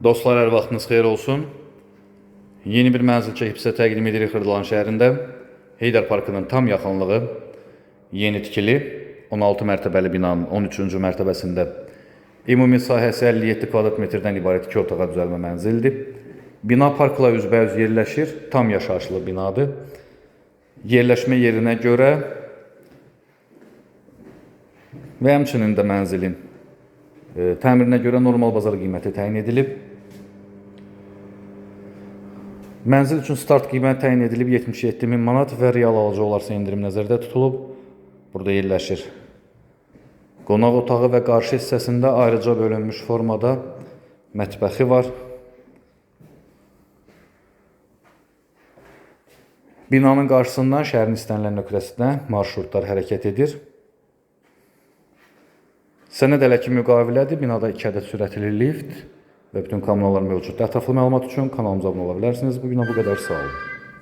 Dostlar, hər vaxtınız xeyir olsun. Yeni bir mənzil çəkib sizə təqdim edirik Xırdalan şəhərində. Heydər Parkının tam yaxınlığı, yeni tikili 16 mərtəbəli binanın 13-cü mərtəbəsində ümumi sahəsi 57 kvadrat metrdən ibarət 2 otağa düzəlmə mənzildir. Bina parkla üzbəüz yerləşir, tam yaşayışlı binadır. Yerləşmə yerinə görə və həmçinin də mənzilin təmirinə görə normal bazar qiyməti təyin edilib. Mənzil üçün start qiymət təyin edilib 77 min manat və real alıcı olarsa endirim nəzərdə tutulub. Burada yerləşir. Qonaq otağı və qarşı hissəsində ayrıca bölünmüş formada mətbəxi var. Binanın qarşısından şəhərin istənilən nöqtəsinə marşrutlar hərəkət edir. Sənəd ələ ki müqavilədir. Binada 2 ədəd sürətli lift və bütün kommunallar mövcuddur. Ətraflı məlumat üçün kanalımıza abunə ola bilərsiniz. Bu günə bu qədər sağ olun.